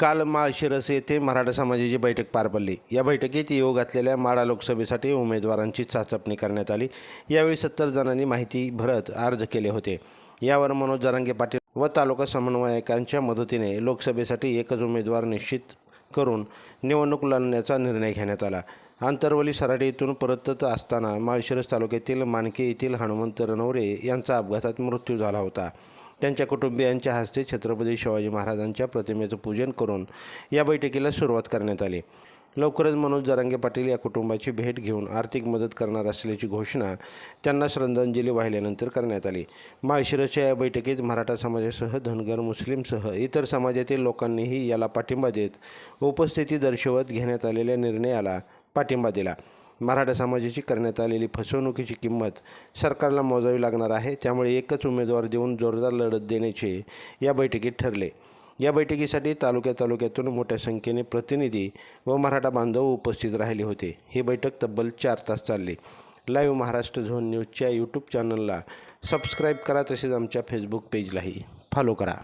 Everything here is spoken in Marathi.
काल माळशिरस येथे मराठा समाजाची बैठक पार पडली. या बैठकीत येऊ घातलेल्या माळा लोकसभेसाठी उमेदवारांची चाचपणी करण्यात आली. यावेळी सत्तर जणांनी माहिती भरत अर्ज केले होते. यावर मनोज जरांगे पाटील व तालुका समन्वयकांच्या मदतीने लोकसभेसाठी एकच उमेदवार निश्चित करून निवडणूक लढण्याचा निर्णय घेण्यात आला. आंतरवली सराटी येथून परतत असताना माळशिरस तालुक्यातील मानके येथील हनुमंत रणवरे यांचा अपघातात मृत्यू झाला होता. त्यांच्या कुटुंबियांच्या हस्ते छत्रपती शिवाजी महाराजांच्या प्रतिमेचं पूजन करून या बैठकीला सुरुवात करण्यात आली. लवकरच मनोज जरांगे पाटील या कुटुंबाची भेट घेऊन आर्थिक मदत करणार असल्याची घोषणा त्यांना श्रद्धांजली वाहिल्यानंतर करण्यात आली. माळशिरसच्या या बैठकीत मराठा समाजासह धनगर मुस्लिमसह इतर समाजातील लोकांनीही याला पाठिंबा देत उपस्थिती दर्शवत घेण्यात आलेल्या निर्णयाला पाठिंबा दिला. मराठा समाजाची करण्यात आलेली फसवणुकीची किंमत सरकारला मोजावी लागणार आहे. त्यामुळे एकच उमेदवार देऊन जोरदार लढत देण्याचे या बैठकीत ठरले. या बैठकीसाठी तालुक्या तालुक्यातून मोठ्या संख्येने प्रतिनिधी व मराठा बांधव उपस्थित राहिले होते. ही बैठक तब्बल चार तास चालली. लाईव्ह महाराष्ट्र झोन न्यूजच्या यूट्यूब चॅनलला सबस्क्राईब करा तसेच आमच्या फेसबुक पेजलाही फॉलो करा.